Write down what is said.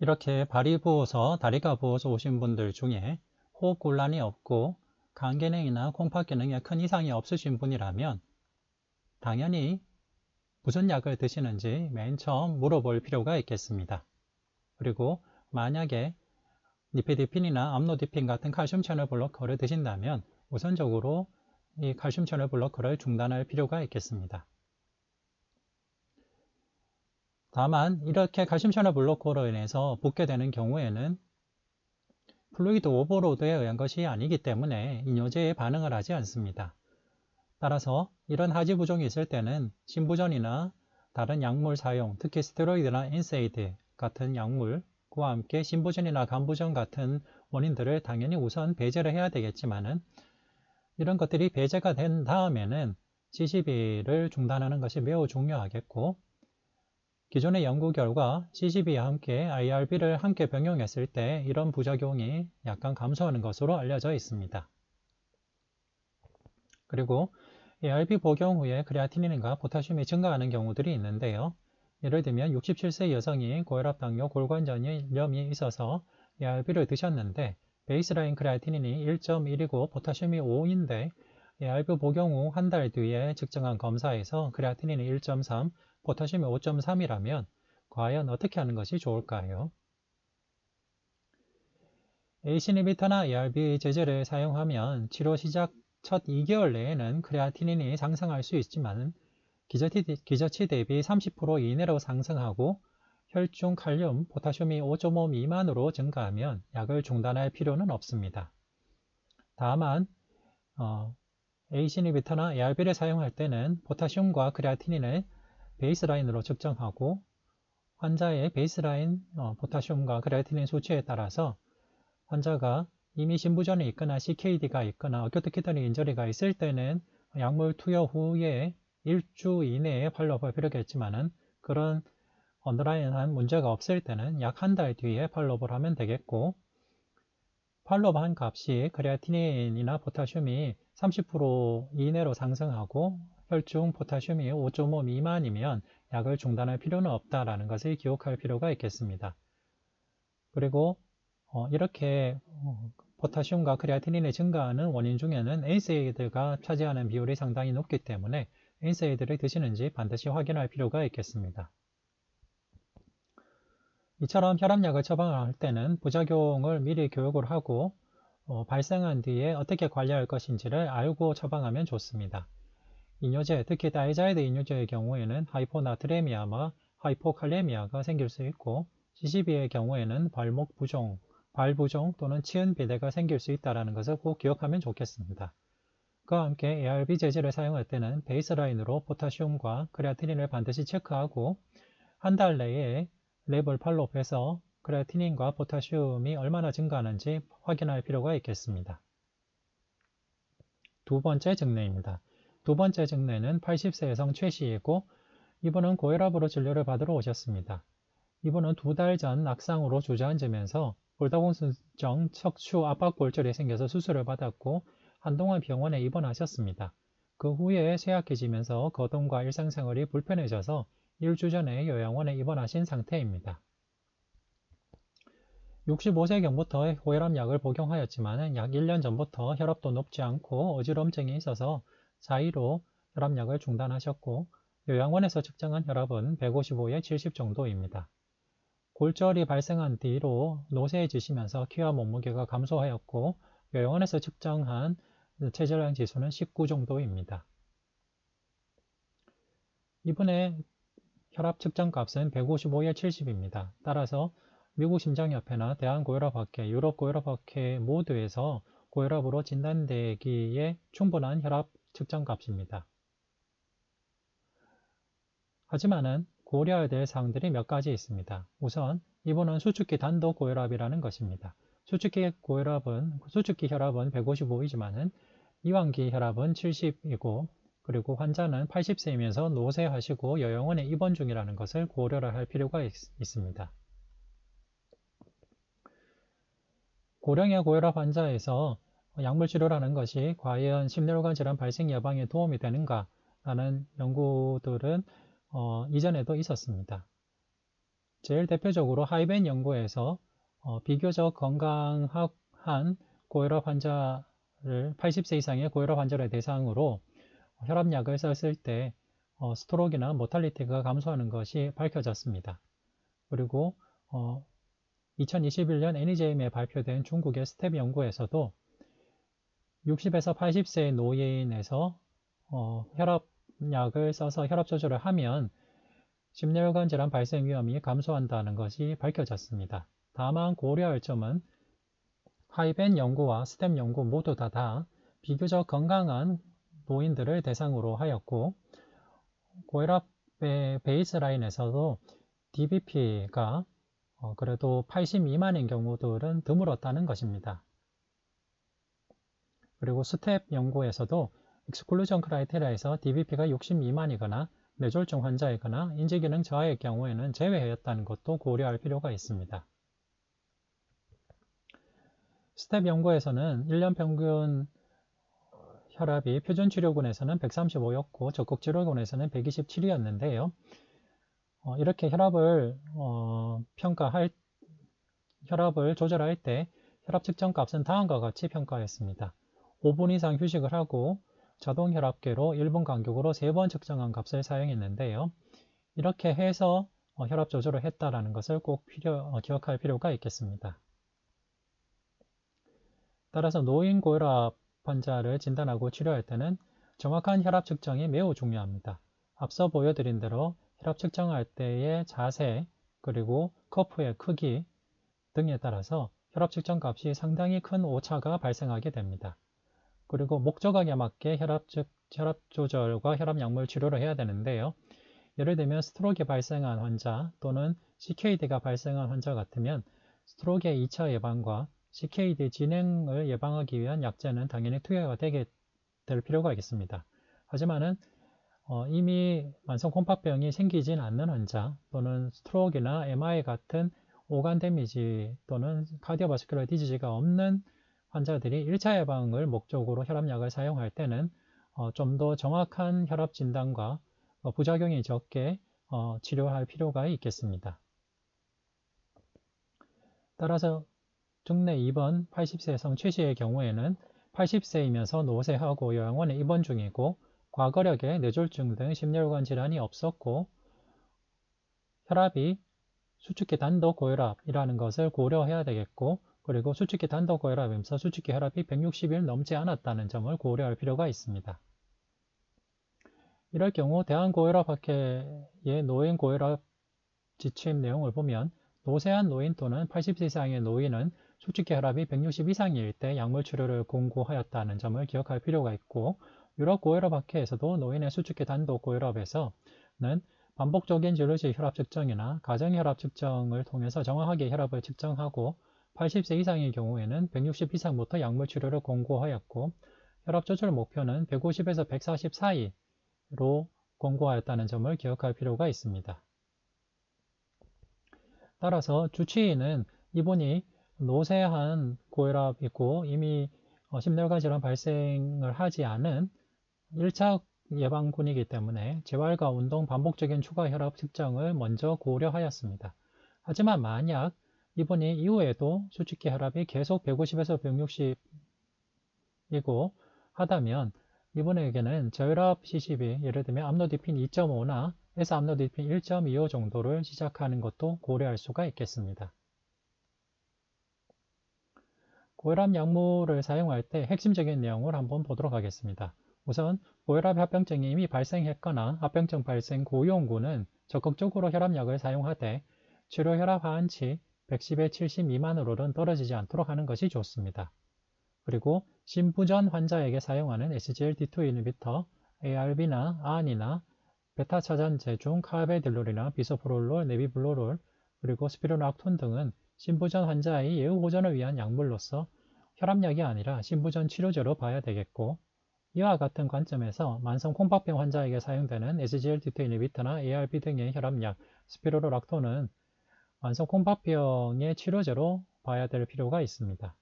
이렇게 발이 부어서 다리가 부어서 오신 분들 중에 호흡 곤란이 없고 간 기능이나 콩팥 기능에 큰 이상이 없으신 분이라면 당연히 무슨 약을 드시는지 맨 처음 물어볼 필요가 있겠습니다. 그리고 만약에 니페디핀이나 암노디핀 같은 칼슘 채널 블로커를 드신다면 우선적으로 이 칼슘 채널 블로커를 중단할 필요가 있겠습니다. 다만 이렇게 채널 블로커로 인해서 붓게 되는 경우에는 플루이드 오버로드에 의한 것이 아니기 때문에 이뇨제에 반응을 하지 않습니다. 따라서 이런 하지 부종이 있을 때는 신부전이나 다른 약물 사용, 특히 스테로이드나 인세이드 같은 약물과 함께 신부전이나 간부전 같은 원인들을 당연히 우선 배제를 해야 되겠지만은 이런 것들이 배제가 된 다음에는 CCB를 중단하는 것이 매우 중요하겠고 기존의 연구 결과 CCB와 함께 IRB를 함께 병용했을 때 이런 부작용이 약간 감소하는 것으로 알려져 있습니다. 그리고 ARB 복용 후에 크레아티닌과 포타슘이 증가하는 경우들이 있는데요. 예를 들면 67세 여성이 고혈압, 당뇨, 골관절염이 있어서 ARB를 드셨는데 베이스라인 크레아티닌이 1.1이고 포타슘이 5인데 ARB 복용 후 한 달 뒤에 측정한 검사에서 크레아티닌이 1.3, 포타슘이 5.3이라면 과연 어떻게 하는 것이 좋을까요? ACE 이비터나 ARB 제제를 사용하면 치료 시작 첫 2개월 내에는 크레아티닌이 상승할 수 있지만 기저치 대비 30% 이내로 상승하고 혈중 칼륨, 포타슘이 5.5 미만으로 증가하면 약을 중단할 필요는 없습니다. 다만 어, 에이시니비터나 ARB를 사용할 때는 포타슘과 크레아티닌을 베이스라인으로 측정하고 환자의 베이스라인 어, 포타슘과 크레아티닌 수치에 따라서 환자가 이미 신부전이 있거나 CKD가 있거나 어큐트 키드니 인저리가 있을 때는 약물 투여 후에 일주 이내에 팔로업을 필요겠지만은 그런 언더라인한 문제가 없을 때는 약 한 달 뒤에 팔로업을 하면 되겠고 팔로업한 값이 크레아티닌이나 포타슘이 30% 이내로 상승하고 혈중 포타슘이 5.5 미만이면 약을 중단할 필요는 없다라는 것을 기억할 필요가 있겠습니다. 그리고 어, 이렇게 어, 포타슘과 크레아티닌이 증가하는 원인 중에는 NSAID가 차지하는 비율이 상당히 높기 때문에 NSAID를 드시는지 반드시 확인할 필요가 있겠습니다. 이처럼 혈압약을 처방할 때는 부작용을 미리 교육을 하고 어, 발생한 뒤에 어떻게 관리할 것인지를 알고 처방하면 좋습니다. 이뇨제, 특히 다이자이드 이뇨제의 경우에는 하이포나트레미아와 하이포칼레미아가 생길 수 있고 CCB의 경우에는 발목 부종, 발 부종 또는 치은 비대가 생길 수 있다는 것을 꼭 기억하면 좋겠습니다. 그와 함께 ARB 제제를 사용할 때는 베이스라인으로 포타슘과 크레아티닌을 반드시 체크하고 한 달 내에 랩을 팔로업해서 크레아티닌과 포타슘이 얼마나 증가하는지 확인할 필요가 있겠습니다. 두 번째 증례입니다. 두 번째 증례는 80세 여성 최 씨이고 이분은 고혈압으로 진료를 받으러 오셨습니다. 이분은 두 달 전 낙상으로 주저앉으면서 골다공증 척추 압박골절이 생겨서 수술을 받았고 한동안 병원에 입원하셨습니다. 그 후에 쇠약해지면서 거동과 일상생활이 불편해져서 1주 전에 요양원에 입원하신 상태입니다. 65세경부터 고혈압약을 복용하였지만 약 1년 전부터 혈압도 높지 않고 어지럼증이 있어서 자의로 혈압약을 중단하셨고 요양원에서 측정한 혈압은 155에 70 정도입니다. 골절이 발생한 뒤로 노쇠해지시면서 키와 몸무게가 감소하였고 요양원에서 측정한 체질량 지수는 19 정도입니다. 이분의 혈압 측정 값은 155에 70입니다. 따라서 미국 심장협회나 대한고혈압학회, 유럽고혈압학회 모두에서 고혈압으로 진단되기에 충분한 혈압 측정 값입니다. 하지만은 고려해야 될 사항들이 몇 가지 있습니다. 우선 이분은 수축기 단독 고혈압이라는 것입니다. 수축기 고혈압은 수축기 혈압은 155이지만은 이완기 혈압은 70이고 그리고 환자는 80세이면서 노쇠하시고 여영원에 입원 중이라는 것을 고려를 할 필요가 있, 습니다 고령의 고혈압 환자에서 약물 치료라는 것이 과연 심혈관 질환 발생 예방에 도움이 되는가 라는 연구들은 어, 이전에도 있었습니다. 제일 대표적으로 하이벤 연구에서 어, 비교적 건강한 고혈압 환자를 80세 이상의 고혈압 환자를 대상으로 혈압약을 썼을 때 어, 스트로크나 모탈리티가 감소하는 것이 밝혀졌습니다. 그리고 어, 2021년 NEJM에 발표된 중국의 스텝 연구에서도 60에서 80세의 노인에서 어, 혈압약을 써서 혈압 조절을 하면 심혈관 질환 발생 위험이 감소한다는 것이 밝혀졌습니다. 다만 고려할 점은 하이벤 연구와 스템 연구 모두 다, 다 비교적 건강한 노인들을 대상으로 하였고 고혈압의 베이스라인에서도 DBP가 어, 그래도 80 미만인 경우들은 드물었다는 것입니다. 그리고 스텝 연구에서도 익스클루전 크라이테리아에서 DBP가 60 미만이거나 뇌졸중 환자이거나 인지기능 저하의 경우에는 제외하였다는 것도 고려할 필요가 있습니다. 스텝 연구에서는 1년 평균 혈압이 표준 치료군에서는 135였고 적극 치료군에서는 127이었는데요. 어, 이렇게 혈압을 어, 평가할 혈압을 조절할 때 혈압 측정 값은 다음과 같이 평가했습니다. 5분 이상 휴식을 하고 자동 혈압계로 1분 간격으로 3번 측정한 값을 사용했는데요. 이렇게 해서 어, 혈압 조절을 했다라는 것을 꼭 필요, 어, 기억할 필요가 있겠습니다. 따라서 노인 고혈압 환자를 진단하고 치료할 때는 정확한 혈압 측정이 매우 중요합니다. 앞서 보여드린 대로 혈압 측정할 때의 자세 그리고 커프의 크기 등에 따라서 혈압 측정 값이 상당히 큰 오차가 발생하게 됩니다. 그리고 목적하게 맞게 혈압, 즉, 혈압 조절과 혈압 약물 치료를 해야 되는데요. 예를 들면 스트로크 발생한 환자 또는 CKD가 발생한 환자 같으면 스트로크의 2차 예방과 CKD 진행을 예방하기 위한 약제는 당연히 투여가 되게 될 필요가 있겠습니다. 하지만은 어, 이미 만성 콩팥병이 생기진 않는 환자 또는 스트로크나 MI 같은 오간 데미지 또는 카디오바스큘러 디지즈가 없는 환자들이 1차 예방을 목적으로 혈압약을 사용할 때는 어, 좀 더 정확한 혈압 진단과 어, 부작용이 적게 어, 치료할 필요가 있겠습니다. 따라서 중내 2번 80세 성취시의 경우에는 80세이면서 노쇠하고 요양원에 입원 중이고 과거력에 뇌졸중 등 심혈관 질환이 없었고 혈압이 수축기 단독 고혈압이라는 것을 고려해야 되겠고 그리고 수축기 단독 고혈압이면서 수축기 혈압이 160일 넘지 않았다는 점을 고려할 필요가 있습니다. 이럴 경우 대한고혈압학회의 노인 고혈압 지침 내용을 보면 노쇠한 노인 또는 80세 이상의 노인은 수축기 혈압이 160 이상일 때 약물 치료를 공고하였다는 점을 기억할 필요가 있고 유럽 고혈압 학회에서도 노인의 수축기 단독 고혈압에서는 반복적인 진료시 혈압 측정이나 가정 혈압 측정을 통해서 정확하게 혈압을 측정하고 80세 이상의 경우에는 160 이상부터 약물 치료를 공고하였고 혈압 조절 목표는 150에서 140 사이로 공고하였다는 점을 기억할 필요가 있습니다. 따라서 주치의는 이분이 노쇠한 고혈압이고 이미 어, 심혈관 질환 발생을 하지 않은 1차 예방군이기 때문에 재활과 운동 반복적인 추가 혈압 측정을 먼저 고려하였습니다. 하지만 만약 이분이 이후에도 수축기 혈압이 계속 150에서 160이고 하다면 이분에게는 저혈압 CCB, 예를 들면 암로디핀 2.5나 S 암로디핀 1.25 정도를 시작하는 것도 고려할 수가 있겠습니다. 고혈압 약물을 사용할 때 핵심적인 내용을 한번 보도록 하겠습니다. 우선 고혈압 합병증이 이미 발생했거나 합병증 발생 고위험군은 적극적으로 혈압약을 사용하되 치료 혈압 하한치 110에 70 미만으로는 떨어지지 않도록 하는 것이 좋습니다. 그리고 심부전 환자에게 사용하는 SGLT2 이니비터, ARB나 AN이나 베타 차단제 중 카베딜롤이나 비소프롤롤, 네비블로롤, 그리고 스피로락톤 등은 신부전 환자의 예후 보전을 위한 약물로서 혈압약이 아니라 신부전 치료제로 봐야 되겠고 이와 같은 관점에서 만성 콩팥병 환자에게 사용되는 SGLT2 이니비터나 ARB 등의 혈압약 스피로락톤은 만성 콩팥병의 치료제로 봐야 될 필요가 있습니다.